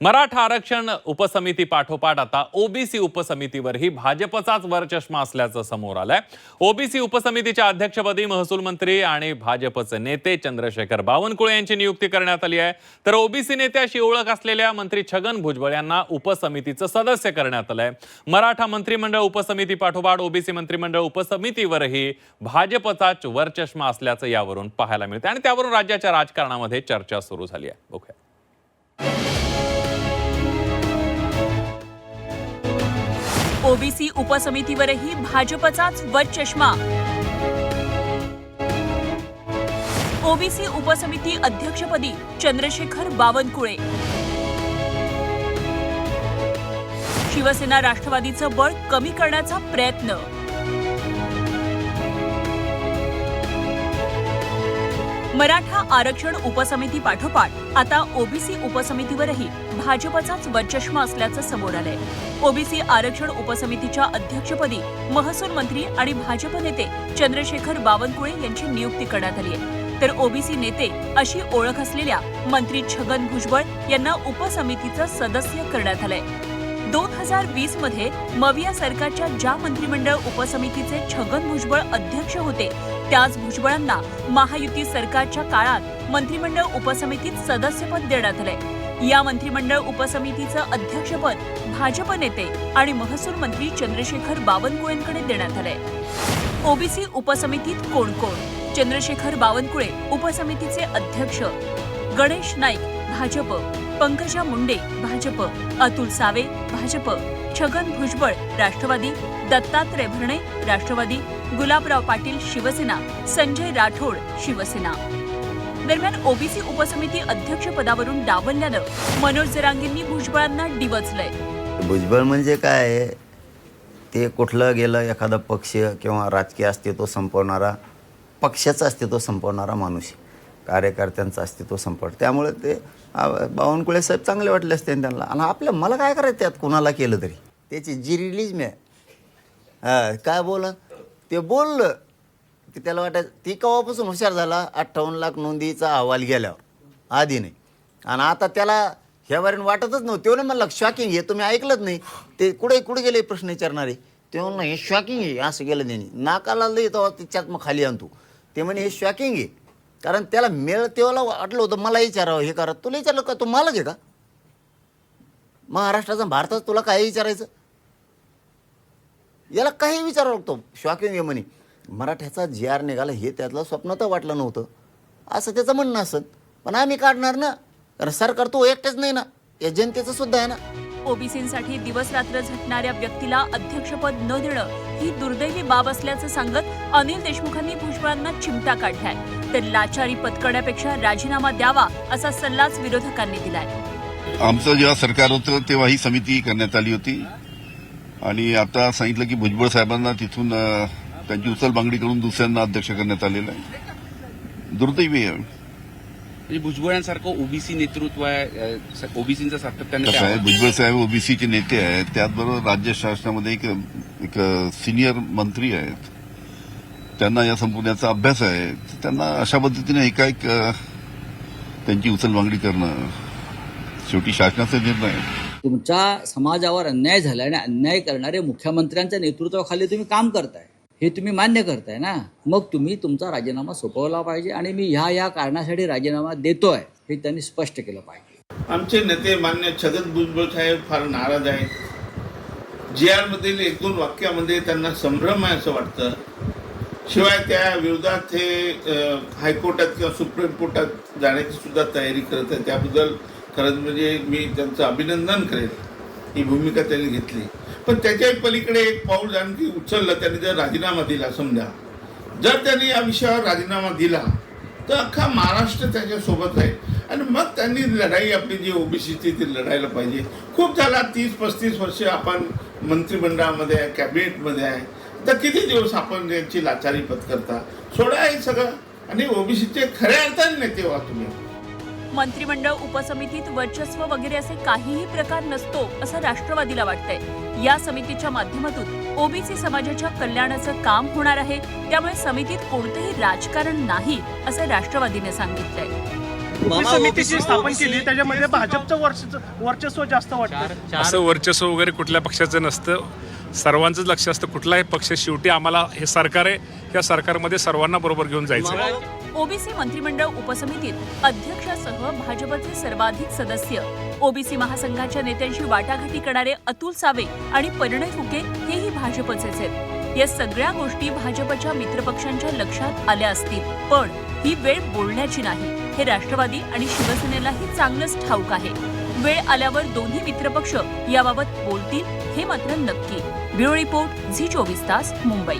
मराठा आरक्षण उपसमिती पाठोपाठ आता ओबीसी उपसमितीवरही भाजपचाच वरचष्मा असल्याचं समोर आलंय. ओबीसी उपसमितीच्या अध्यक्षपदी महसूल मंत्री आणि भाजपचे नेते चंद्रशेखर बावनकुळे यांची नियुक्ती करण्यात आली आहे. तर ओबीसी नेत्याशी ओळख असलेल्या मंत्री छगन भुजबळ यांना उपसमितीचं सदस्य करण्यात आलंय. मराठा मंत्रिमंडळ उपसमिती पाठोपाठ ओबीसी मंत्रिमंडळ उपसमितीवरही भाजपचाच वरचष्मा असल्याचं यावरून पाहायला मिळतं आणि त्यावरून राज्याच्या राजकारणामध्ये चर्चा सुरू झाली आहे. बघूया ओबीसी उपसमितीवरही भाजपचाच वरचष्मा ओबीसी उपसमिती अध्यक्षपदी चंद्रशेखर बावनकुळे. शिवसेना राष्ट्रवादीचं बळ कमी करण्याचा प्रयत्न. मराठा आरक्षण उपसमिती पाठोपाठ. आता ओबीसी उपसमितीवरही भाजपचाच वरचष्मा असल्याचं समोर आलंय. ओबीसी आरक्षण उपसमितीच्या अध्यक्षपदी महसूल मंत्री आणि भाजप नेते चंद्रशेखर बावनकुळे यांची नियुक्ती करण्यात आली आहे. तर ओबीसी नेते अशी ओळख असलेल्या मंत्री छगन भुजबळ यांना उपसमितीचं सदस्य करण्यात आलंय. दोन हजार वीसमध्ये मविया सरकारच्या ज्या मंत्रिमंडळ उपसमितीचे छगन भुजबळ अध्यक्ष होते त्याच भुजबळांना महायुती सरकारच्या काळात मंत्रिमंडळ उपसमितीत सदस्यपद देण्यात आलंय. या मंत्रिमंडळ उपसमितीचं अध्यक्षपद भाजप नेते आणि महसूल मंत्री चंद्रशेखर बावनकुळेंकडे देण्यात आलंय. ओबीसी उपसमितीत कोण कोण? चंद्रशेखर बावनकुळे उपसमितीचे अध्यक्ष. गणेश नाईक भाजप. पंकजा मुंडे भाजप अतुल सावे भाजप छगन भुजबळ राष्ट्रवादी दत्तात्रय भरणे राष्ट्रवादी गुलाबराव पाटील शिवसेना संजय राठोड शिवसेना. दरम्यान ओबीसी उपसमिती अध्यक्षपदावरून डावलल्यानं मनोज जरांगींनी भुजबळांना डिवचलंय. भुजबळ म्हणजे काय? ते कुठलं गेलं एखादा पक्ष किंवा राजकीय अस्तित्व संपवणारा पक्षाचं अस्तित्व संपवणारा माणूस आहे. कार्यकर्त्यांचं अस्तित्व संपट त्यामुळे ते बावनकुळे साहेब चांगले वाटले असते त्यांना. आणि आपल्या मला काय करायचं त्यात कोणाला केलं तरी? त्याची जी रिलीज मी काय बोला ते बोललं की त्याला वाटायचं ती केव्हापासून हुशार झाला? अठ्ठावन्न लाख नोंदीचा अहवाल गेल्यावर आधी नाही. आणि आता त्याला ह्यावरून वाटतच नव्हतं. तेव्हा म्हणलं शॉकिंग हे तुम्ही ऐकलंच नाही. ते कुठे कुठे गेले प्रश्न विचारणारे? ते म्हणलं हे शॉकिंग आहे. असं गेलं त्यांनी. नाकाला लई तेव्हा तिच्यात मग खाली आणतो. ते म्हणे हे शॉकिंग आहे. कारण त्याला मेळ वाटलं होतं मला विचारावं हे करा. तुला विचारलं का? तू मालक आहे का? महाराष्ट्राचा भारतात तुला काय विचारायचं? याला काही विचारावं लागतो. शॉकिंग आहे म्हणे. मराठ्याचा जी आर निघाला हे त्यातलं स्वप्न तर वाटलं नव्हतं. असं त्याचं म्हणणं असत पण आम्ही काढणार ना? कारण सरकार तो एकटेच नाही ना. या जनतेचं सुद्धा आहे ना. ओबीसींसाठी दिवस रात्र झटणाऱ्या व्यक्तीला अध्यक्षपद न देणं ही दुर्दैवी बाब असल्याचं सांगत अनिल देशमुखांनी भुजबळांना चिमटा काढलाय. तर लाचारी पत्करण्यापेक्षा राजीनामा द्यावा असा सल्लाच विरोधकांनी दिलाय. आमचं जेव्हा सरकार होतं तेव्हा ही समिती करण्यात आली होती. आणि आता सांगितलं की भुजबळ साहेबांना तिथून त्यांची उचल बांगडी करून दुसऱ्यांना अध्यक्ष करण्यात आलेलं आहे. दुर्दैवी आहे. म्हणजे भुजबळांसारखं ओबीसी नेतृत्व आहे ओबीसीचं सातत्याने कसं आहे भुजबळ साहेब ओबीसीचे नेते आहेत त्याचबरोबर राज्य शासनामध्ये एक एक सिनियर मंत्री आहेत. त्यांना या संपूर्णाचा अभ्यास आहे. त्यांना अशा पद्धतीने एकाएक त्यांची उचल बांगडी करणं शेवटी शासनाचा निर्णय आहे. तुमच्या समाजावर अन्याय झाला आणि अन्याय करणारे मुख्यमंत्र्यांच्या नेतृत्वाखाली तुम्ही काम करताय. हे तुम्ही मान्य करताय ना? मग तुम्ही तुमचा राजीनामा सोपवला पाहिजे आणि मी ह्या या कारणासाठी राजीनामा देतोय हे त्यांनी स्पष्ट केलं पाहिजे. आमचे नेते मान्य छगन भुजबळ साहेब फार नाराज आहेत. जी आर मधील एक दोन वाक्यामध्ये त्यांना संभ्रम आहे असं वाटतं. शिवाय त्या विरोधात हे हायकोर्टात किंवा सुप्रीम कोर्टात जाण्याची सुद्धा तयारी करत आहे त्याबद्दल खरंच म्हणजे मी त्यांचं अभिनंदन करेन. ही भूमिका त्यांनी घेतली. पण त्याच्याही पलीकडे एक पाऊल आणखी उचललं त्याने जर राजीनामा दिला समजा. जर त्यांनी या विषयावर राजीनामा दिला तर अख्खा महाराष्ट्र त्याच्यासोबत आहे आणि मग त्यांनी लढाई आपली जी ओबीसीची ती लढायला पाहिजे. खूप झाला तीस पस्तीस वर्ष आपण मंत्रिमंडळामध्ये आहे कॅबिनेटमध्ये आहे. तर किती दिवस आपण यांची लाचारी पत्करता? सोडा हे सगळं. आणि ओबीसीचे खऱ्या अर्थाने नेते व्हा तुम्ही. मंत्रिमंडळ उपसमितीत वर्चस्व वगैरे असे काहीही प्रकार नसतो असं राष्ट्रवादीला वाटतंय. या समितीच्या माध्यमातून ओबीसी समाजाच्या कल्याणाचं काम होणार आहे. त्यामुळे समितीत कोणतेही राजकारण नाही असं राष्ट्रवादीने सांगितलंय. समिती जी स्थापन केली त्याच्यामध्ये भाजपचं वर्चस्व वर्चस्व जास्त वाटतं. असं वर्चस्व वगैरे कुठल्या पक्षाचं नसतं. सर्वांचंच लक्ष असतं. कुठलाही पक्ष शेवटी आम्हाला हे सरकार आहे. या सरकारमध्ये सर्वांना बरोबर घेऊन जायचं आहे. ओबीसी मंत्रिमंडळ उपसमितीत अध्यक्षासह भाजपचे सर्वाधिक सदस्य. ओबीसी महासंघाच्या नेत्यांशी वाटाघाटी करणारे अतुल सावे आणि परिणय फुके हेही भाजपचेच आहेत. या सगळ्या गोष्टी भाजपच्या मित्रपक्षांच्या लक्षात आल्या असतील. पण ही वेळ बोलण्याची नाही. हे राष्ट्रवादी आणि शिवसेनेलाही चांगलंच ठाऊक आहे. वेळ आल्यावर दोन्ही मित्रपक्ष याबाबत बोलतील हे मात्र नक्की. ब्युरो रिपोर्ट झी चोवीस तास मुंबई.